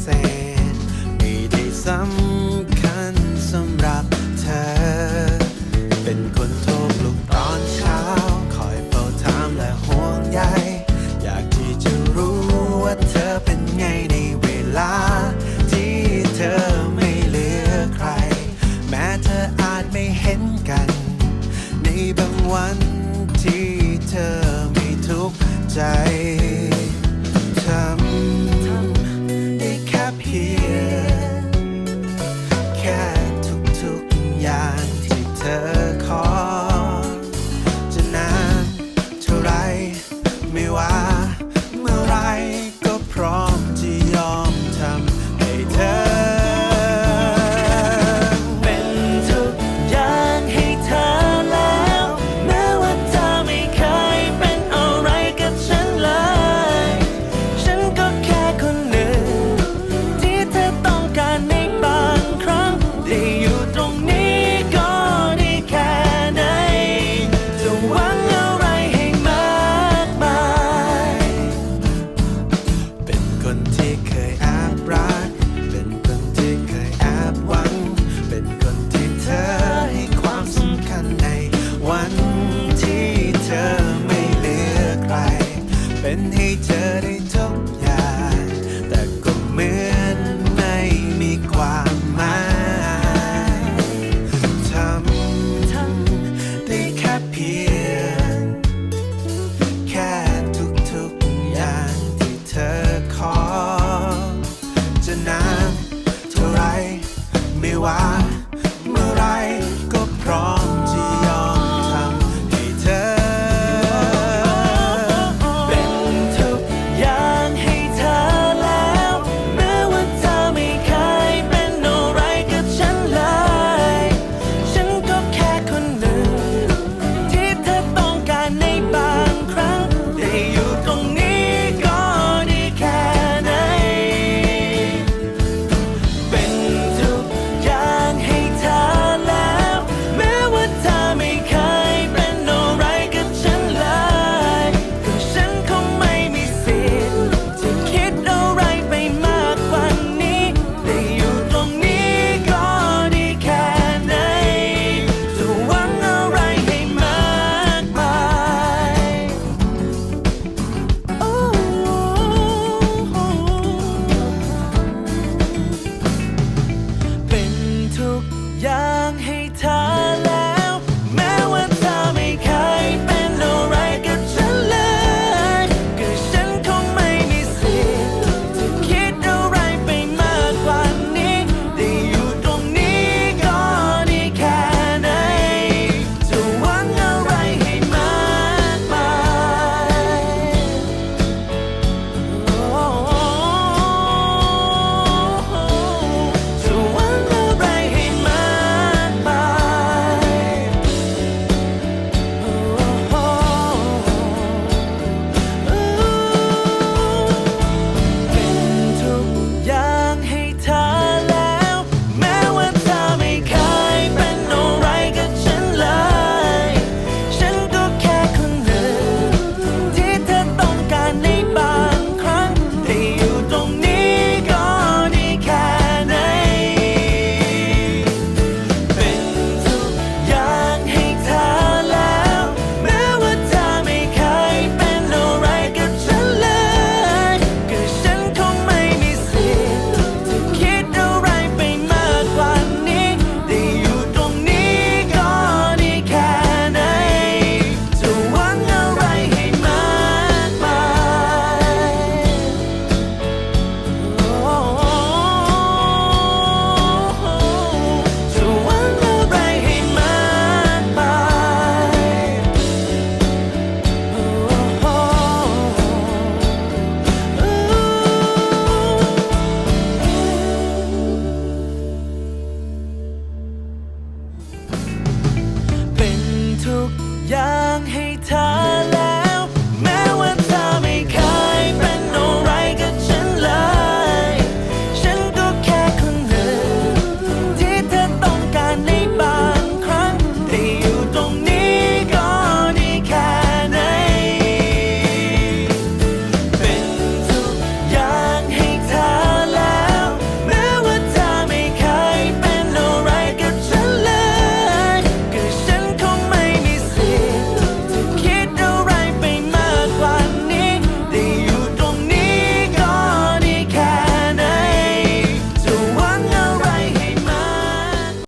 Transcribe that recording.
เศษ ไม่ได้สำคัญสำหรับเธอ เป็นคนโทรปลุกตอนเช้า คอยเฝ้าถามและห่วงใย อยากที่จะรู้ว่าเธอเป็นไงในเวลา ที่เธอไม่เหลือใคร แม้เธออาจไม่เห็นกัน ในบางวันที่เธอไม่ทุกข์ใจ ที่เธอไม่เหลือใคร เป็นให้เธอ